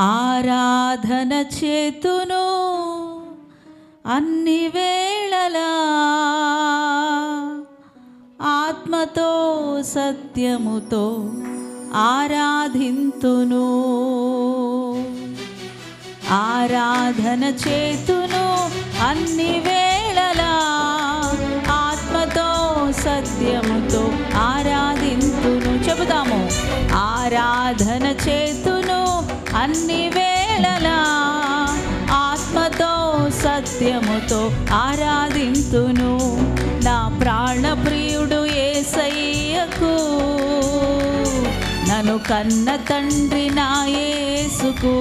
ఆరాధన చేతును అన్ని వేళలా ఆత్మతో సత్యముతో ఆరాధింతును. ఆరాధన చేతును అన్ని వేళలా ఆత్మతో సత్యముతో ఆరాధింతును. చెబుతాము ఆరాధన చేతు అన్ని వేళలా ఆత్మతో సత్యముతో ఆరాధింతును. నా ప్రాణప్రియుడు ఏసయ్యకు నన్ను కన్న తండ్రి నా యేసుకు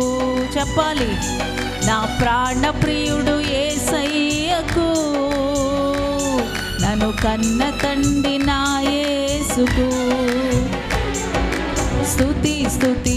చెప్పాలి. నా ప్రాణప్రియుడు ఏసయ్యకు నన్ను కన్న తండ్రి నా యేసుకు. స్థుతి స్థుతి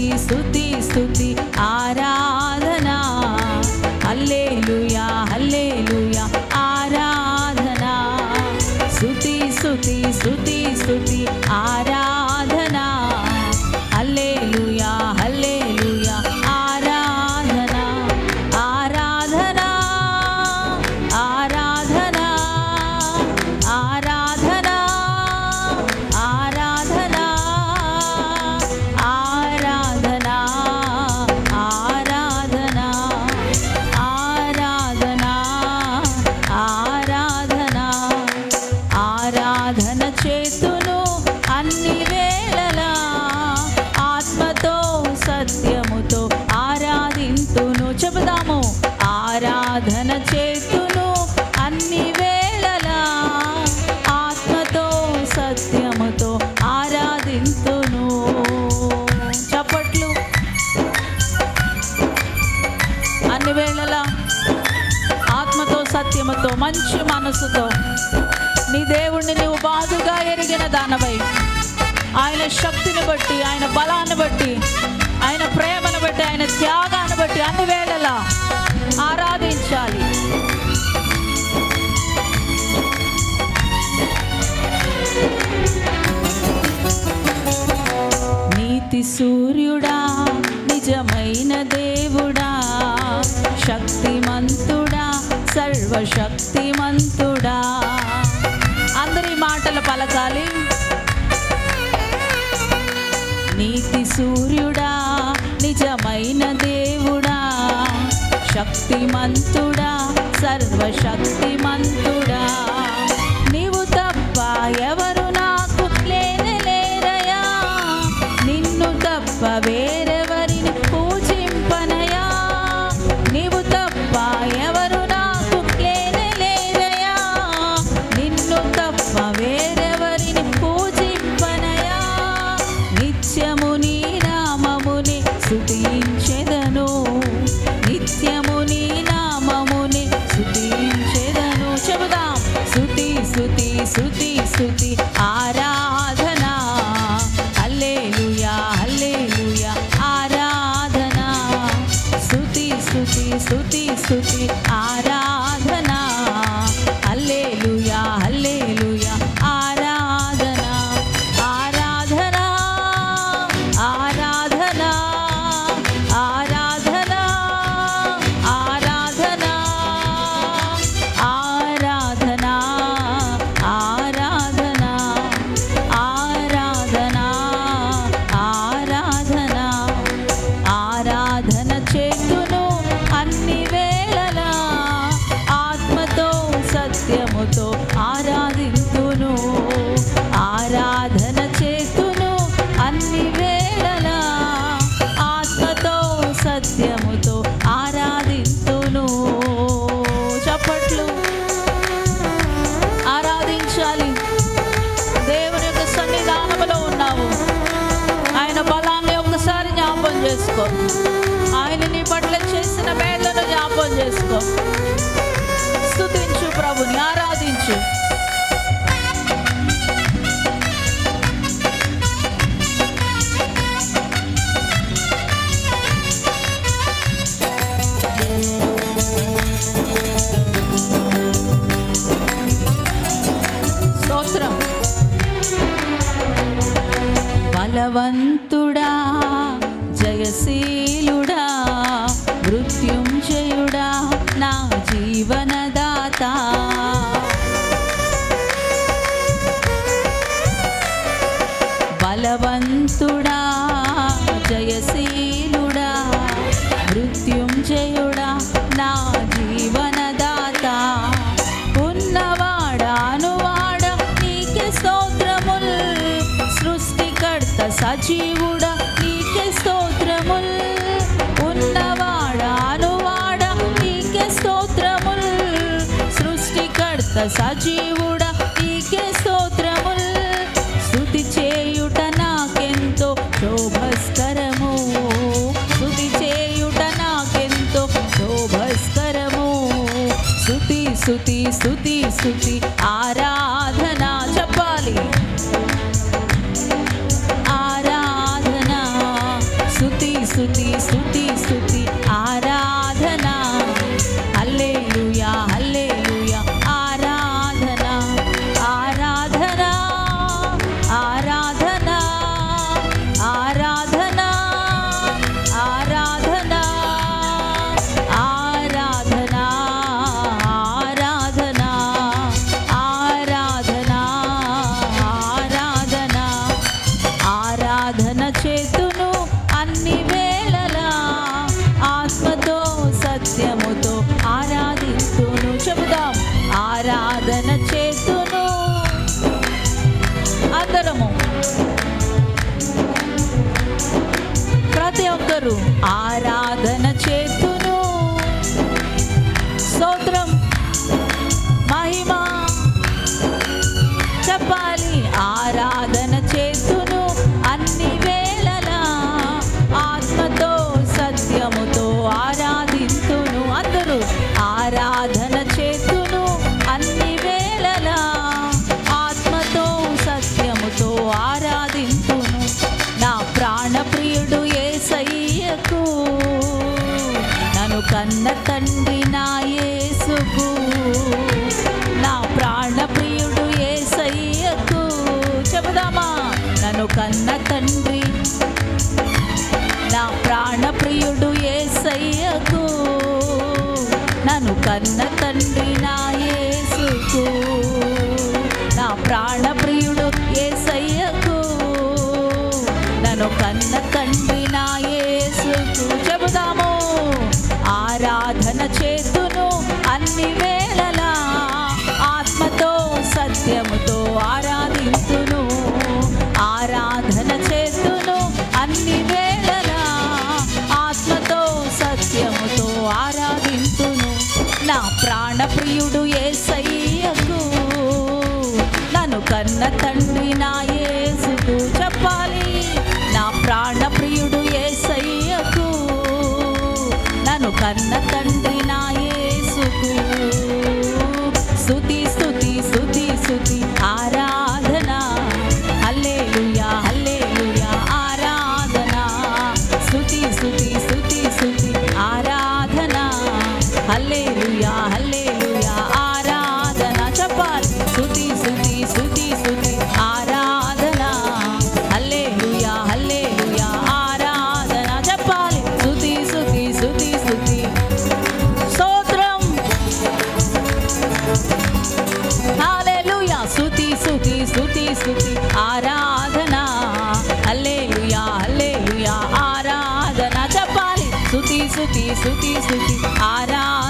మంచి మనసుతో నీ దేవుణ్ణి నీవు బాదుగా ఎరిగిన దానవై ఆయన శక్తిని బట్టి ఆయన బలాన్ని బట్టి ఆయన ప్రేమను బట్టి ఆయన త్యాగాన్ని బట్టి అన్ని వేళలా ఆరాధించాలి. నీతి సూర్యు పలకాలి నీతి సూర్యుడా నిజమైన దేవుడా శక్తిమంతుడా సర్వశక్తిమంతుడా. sweet ధనవంతుడా జయశీలుడా మృత్యుంజయుడా నా జీవనదాత. ఉన్నవాడానువాడ నీకే స్తోత్రముల్. సృష్టికర్త సజీవుడా నీకే స్తోత్రముల్. ఉన్నవాడానువాడ నీకే స్తోత్రముల్. సృష్టికర్త సజీ ಸ್ತುತಿ ಸ್ತುತಿ I. కన్న తండ్రి నా యేసుకు. నా ప్రాణప్రియుడు ఏసయ్యకు నన్ను కన్న తండ్రి ప్రియుడు ఏ సయ్యకు నన్ను కన్న తండ్రి నా ఏసుకు చెప్పాలి. నా ప్రాణ ప్రియుడు ఏ సయ్యకు నన్ను కన్న తండ్రి స్థుతి స్థుతి స్థుతి ఆరా.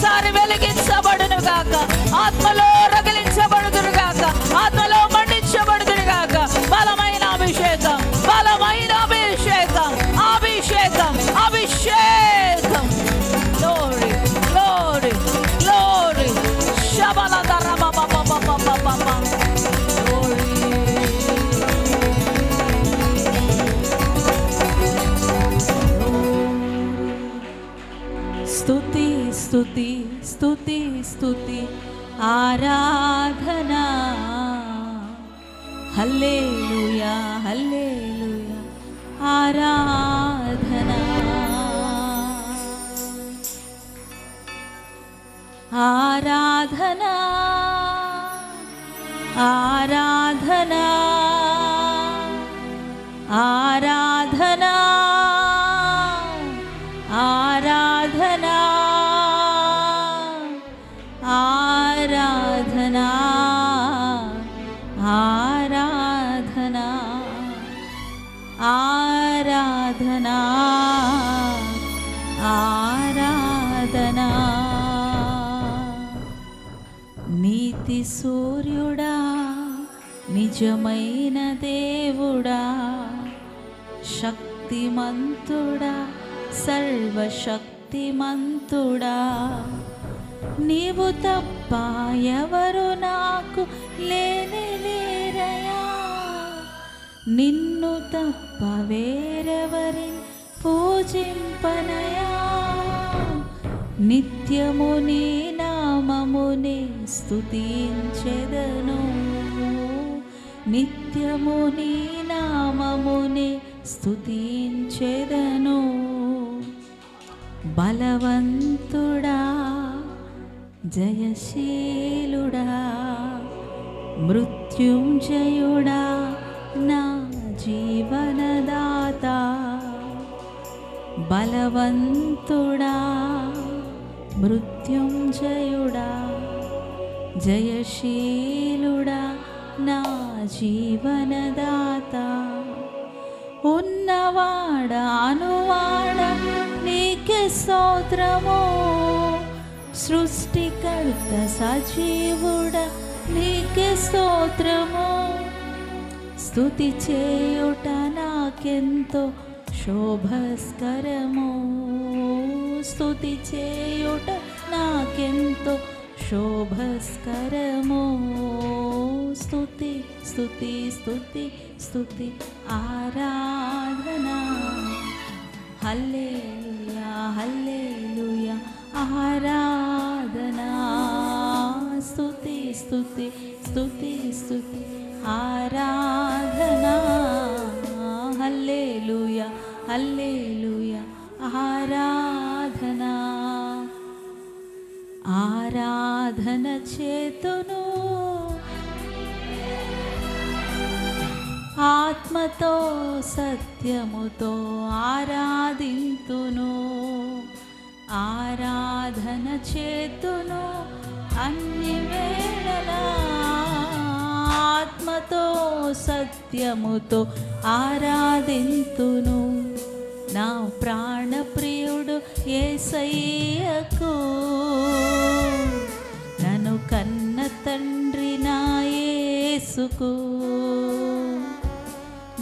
ఒక్కసారి వెలిగించు స్థుతి స్థుతి స్థుతి స్థుతి ఆరాధన. హల్లేలుయా హల్లేలుయా. ఆరాధన. ఆరాధన. ఆరాధన. ఆరా आराधना। आराधना। आराधना। आराधना। आराधना। नीतिसूर्युडा నిజమైన దేవుడా శక్తిమంతుడా సర్వశక్తి సర్వశక్తిమంతుడా నీవు తప్ప ఎవరు నాకు లేని లేరయా? నిన్ను తప్ప వేరెవరి పూజింపనయా? నిత్యము నీ నామముని స్తుతించెదను. నిత్యము నీ నామముని స్తుతించెదను. బలవంతుడా జయశీలుడా మృత్యుంజయుడా నా జీవనదాత. బలవంతుడా మృత్యుంజయుడా జయశీలుడా నా జీవనదాత. ఉన్నవాడా అనువా స్తోత్రము. సృష్టికర్త సజీవుడ నీకే స్తోత్రము. స్థుతి చేయుట నాకెంతో శోభస్కరము. స్థుతి చేయుట నాకెంతో శోభస్కరము. స్థుతి స్థుతి స్థుతి స్థుతి ఆరాధన. హల్లే హల్లేలుయ. ఆరాధనా. స్తుతి స్తుతి స్తుతి స్తుతి. ఆరాధనా. హల్లేలుయ హల్లేలుయ. ఆరాధనా. ఆరాధన చేతును. ఆత్మతో సత్యముతో ఆరాధింతును. ఆరాధన చేతును అన్ని వేళలా ఆత్మతో సత్యముతో ఆరాధింతును. నా ప్రాణప్రియుడు ఏసయ్యకు. నన్ను కన్న తండ్రి నా యేసుకు.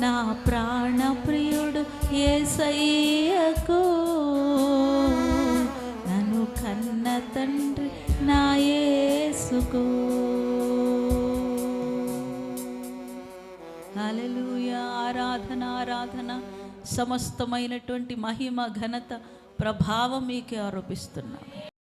నా ప్రాణప్రియుడు ఏసయ్యకు. కన్న తండ్రి నా యేసుకు. ఆరాధన ఆరాధన. సమస్తమైనటువంటి మహిమ ఘనత ప్రభావం మీకే ఆరోపిస్తున్నాను